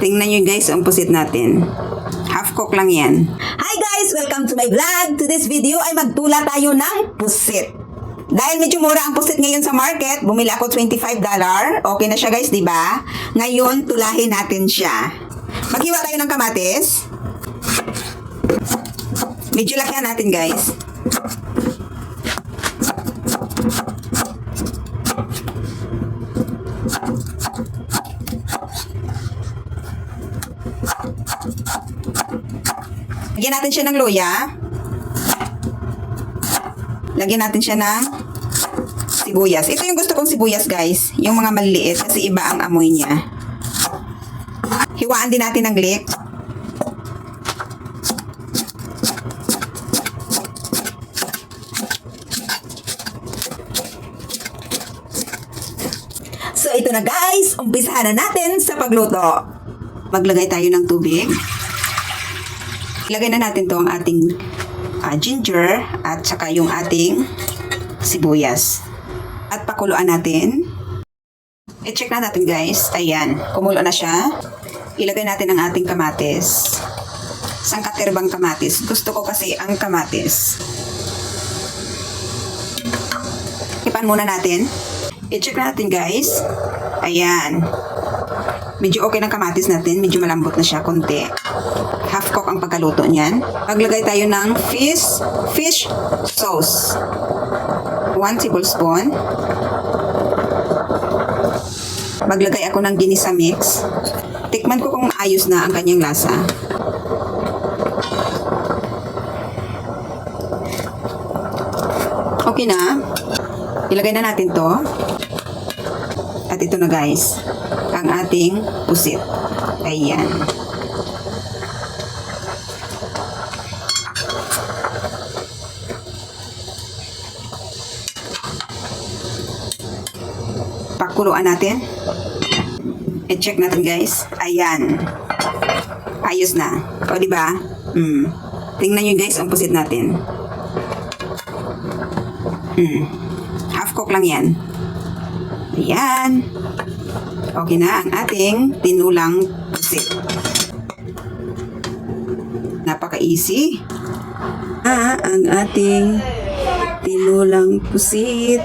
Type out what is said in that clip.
Tingnan nyo guys ang pusit natin. Half cook lang yan. Hi guys! Welcome to my vlog! To this video ay magtula tayo ng pusit. Dahil medyo mura ang pusit ngayon sa market, bumili ako $25. Okay na siya guys, di ba? Ngayon, tulahin natin siya. Maghiwa tayo ng kamatis. Medyo lakihan natin guys. Lagyan natin siya ng luya. Lagyan natin siya ng sibuyas. Ito yung gusto kong sibuyas, guys. Yung mga maliliit kasi iba ang amoy niya. Hiwaan din natin ng lik. So, ito na guys. Umpisahan na natin sa pagluto. Maglagay tayo ng tubig. Ilagay na natin to ang ating ah, ginger at saka yung ating sibuyas. At pakuluan natin. I-check na natin guys. Ayan, kumulo na siya. Ilagay natin ang ating kamatis. Sangkatirbang kamatis. Gusto ko kasi ang kamatis. Ipan muna natin. I-check na natin guys. Ayan. Medyo okay ng kamatis natin. Medyo malambot na siya konti. Half cook ang pagkaluto niyan. Maglagay tayo ng fish, fish sauce. 1 tablespoon. Maglagay ako ng ginisa mix. Tikman ko kung ayos na ang kanyang lasa. Okay na. Ilagay na natin to. At ito na guys, ang ating pusit. Ayan. Pakuluan natin. I-check natin guys. Ayan. Ayos na. O, di ba? Hmm. Tingnan nyo guys ang pusit natin. Hmm. Half cook lang yan. Ayan. Okay na ang ating tinulang pusit. Napaka-easy. Ah, ang ating tinulang pusit.